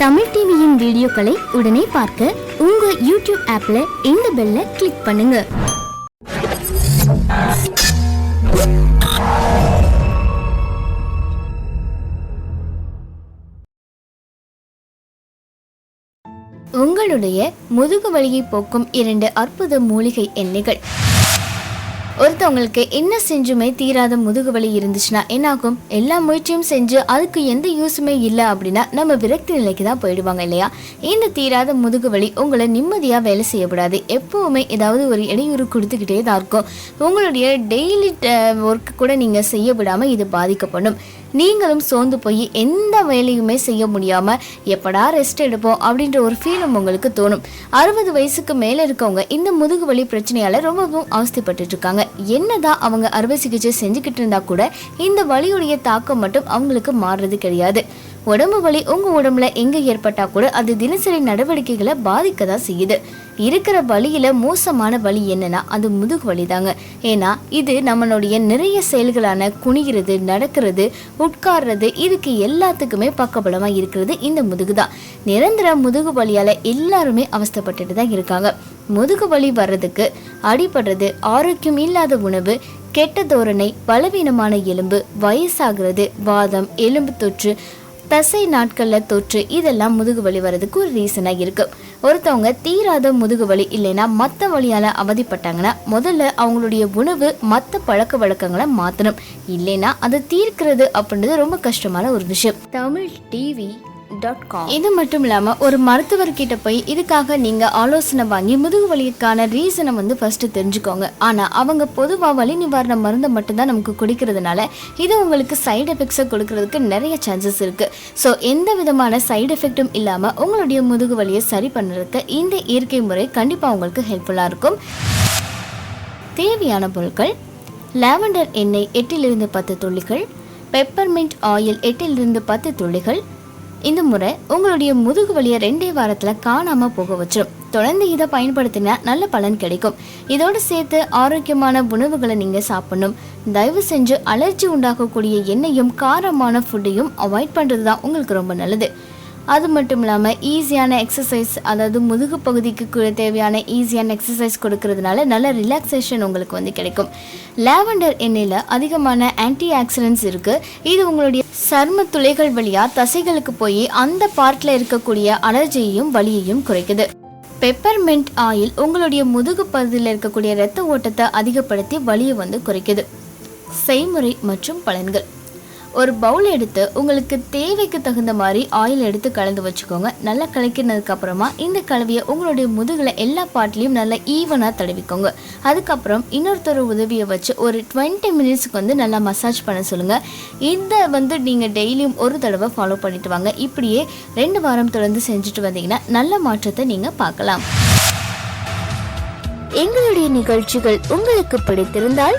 தமிழ் டிவியின் வீடியோக்களை உடனே பார்க்க உங்க யூடியூப் ஆப்ல இந்த பெல்ல கிளிக் பண்ணுங்க. உங்களுடைய முதுகு வலியை போக்கும் இரண்டு அற்புத மூலிகை எண்ணெய்கள். ஒருத்தவங்களுக்கு என்ன செஞ்சுமே தீராத முதுகு வலி இருந்துச்சுன்னா என்னாகும்? எல்லா முயற்சியும் செஞ்சு அதுக்கு எந்த யூஸுமே இல்லை அப்படின்னா நம்ம விரக்தி நிலைக்கு தான் போயிடுவாங்க இல்லையா? இந்த தீராத முதுகு வலி உங்களை நிம்மதியாக வேலை செய்யக்கூடாது. எப்போவுமே ஏதாவது ஒரு இடையூறு கொடுத்துக்கிட்டே தான் இருக்கும். உங்களுடைய டெய்லி ஒர்க் கூட நீங்கள் செய்ய விடாமல் இது பாதிக்கப்படும். நீங்களும் சோர்ந்து போய் எந்த வேலையுமே செய்ய முடியாமல் எப்படா ரெஸ்ட் எடுப்போம் அப்படின்ற ஒரு ஃபீலும் உங்களுக்கு தோணும். அறுபது வயசுக்கு மேலே இருக்கவங்க இந்த முதுகு வலி பிரச்சனையால் ரொம்பவும் அவஸ்தைப்பட்டு இருக்காங்க. என்னதான் அவங்க அறுவை சிகிச்சை செஞ்சுக்கிட்டு இருந்தா கூட இந்த வலியுடைய தாக்கம் மட்டும் அவங்களுக்கு மாறுறது கிடையாது. உடம்பு வலி உங்க உடம்புல எங்க ஏற்பட்டா கூட அது தினசரி நடவடிக்கைகளை பாதிக்க தான் செய்யுது. இருக்கிற வழியில் மோசமான வழி என்னன்னா அது முதுகு வலி தாங்க ஏன்னா இது நம்மளுடைய நிறைய செயல்களான குனிகிறது நடக்கிறது உட்கார்றது இதுக்கு எல்லாத்துக்குமே பக்கபலமாக இருக்கிறது இந்த முதுகு தான் நிரந்தர முதுகு வலியால் எல்லாருமே அவஸ்தைப்பட்டுட்டு தான் இருக்காங்க. முதுகு வலி வர்றதுக்கு அடிபடுறது ஆரோக்கியம் இல்லாத உணவு கெட்ட தோரணை பலவீனமான எலும்பு வயசாகிறது வாதம் எலும்பு தொற்று தசை நாட்களில் தொற்று இதெல்லாம் முதுகு வலி வர்றதுக்கு ஒரு ரீசனாக இருக்குது ஒருத்தவங்க தீராத முதுகு வலி இல்லைன்னா மற்ற வழியால் அவதிப்பட்டாங்கன்னா முதல்ல அவங்களுடைய உணவு மற்ற பழக்க வழக்கங்களை மாற்றணும் இல்லைன்னா அதை தீர்க்கிறது அப்படின்றது ரொம்ப கஷ்டமான ஒரு விஷயம். தமிழ் டிவி டாட் காம் இது மட்டும் இல்லாமல் ஒரு மருத்துவர்கிட்ட போய் இதுக்காக நீங்கள் ஆலோசனை வாங்கி முதுகு வலிக்கான ரீசனை வந்து ஃபஸ்ட்டு தெரிஞ்சுக்கோங்க. ஆனால் அவங்க பொதுவாக வலி நிவாரண மருந்தை மட்டும்தான் நமக்கு குடிக்கிறதுனால இது உங்களுக்கு சைடு எஃபெக்ட்ஸை கொடுக்கறதுக்கு நிறைய சான்சஸ் இருக்குது ஸோ எந்த விதமான சைடு எஃபெக்ட்டும் இல்லாமல் உங்களுடைய முதுகு வலியை சரி பண்ணுறதுக்கு இந்த இயற்கை முறை கண்டிப்பாக உங்களுக்கு ஹெல்ப்ஃபுல்லாக இருக்கும். தேவையான பொருட்கள் லாவெண்டர் எண்ணெய் எட்டிலிருந்து பத்து துள்ளிகள் பெப்பர்மிண்ட் ஆயில் எட்டிலிருந்து பத்து துள்ளிகள் இந்த முறை உங்களுடைய முதுகு வலியை ரெண்டே வாரத்தில் காணாமல் போக வச்சிடும் தொடர்ந்து இதை பயன்படுத்தினா நல்ல பலன் கிடைக்கும். இதோடு சேர்த்து ஆரோக்கியமான உணவுகளை நீங்கள் சாப்பிடணும். தயவு செஞ்சு அலர்ஜி உண்டாக்கக்கூடிய எண்ணெயும் காரமான ஃபுட்டையும் அவாய்ட் பண்ணுறது தான் உங்களுக்கு ரொம்ப நல்லது. அது மட்டும் இல்லாமல் ஈஸியான எக்ஸசைஸ் அதாவது முதுகு பகுதிக்கு கூட தேவையான ஈஸியான எக்ஸசைஸ் கொடுக்கறதுனால நல்ல ரிலாக்ஸேஷன் உங்களுக்கு வந்து கிடைக்கும். லாவெண்டர் எண்ணெயில் அதிகமான ஆன்டி ஆக்சிடென்ட்ஸ் இருக்குது இது உங்களுடைய சர்ம துளைகள் வழியாக தசைகளுக்கு போய் அந்த பார்ட்டில் இருக்கக்கூடிய அலர்ஜியையும் வலியையும் குறைக்குது. பெப்பர்மெண்ட் ஆயில் உங்களுடைய முதுகு பகுதியில் இருக்கக்கூடிய இரத்த ஓட்டத்தை அதிகப்படுத்தி வலியை வந்து குறைக்குது. செய்முறை மற்றும் பலன்கள். ஒரு பவுல் எடுத்து உங்களுக்கு தேவைக்கு தகுந்த மாதிரி ஆயில் எடுத்து கலந்து வச்சுக்கோங்க. நல்லா கலக்கினதுக்கு அப்புறமா இந்த கலவையை உங்களுடைய முதுகில் எல்லா பாட்டிலையும் நல்லா ஈவனாக தடவிக்கோங்க. அதுக்கப்புறம் இன்னொருத்தர் உதவியை வச்சு ஒரு டுவெண்ட்டி மினிட்ஸ்க்கு வந்து நல்லா மசாஜ் பண்ண சொல்லுங்கள் இதை வந்து நீங்கள் டெய்லியும் ஒரு தடவை ஃபாலோ பண்ணிட்டு வாங்க. இப்படியே ரெண்டு வாரம் தொடர்ந்து செஞ்சுட்டு வந்தீங்கன்னா நல்ல மாற்றத்தை நீங்கள் பார்க்கலாம். எங்களுடைய நிகழ்ச்சிகள் உங்களுக்கு பிடித்திருந்தால்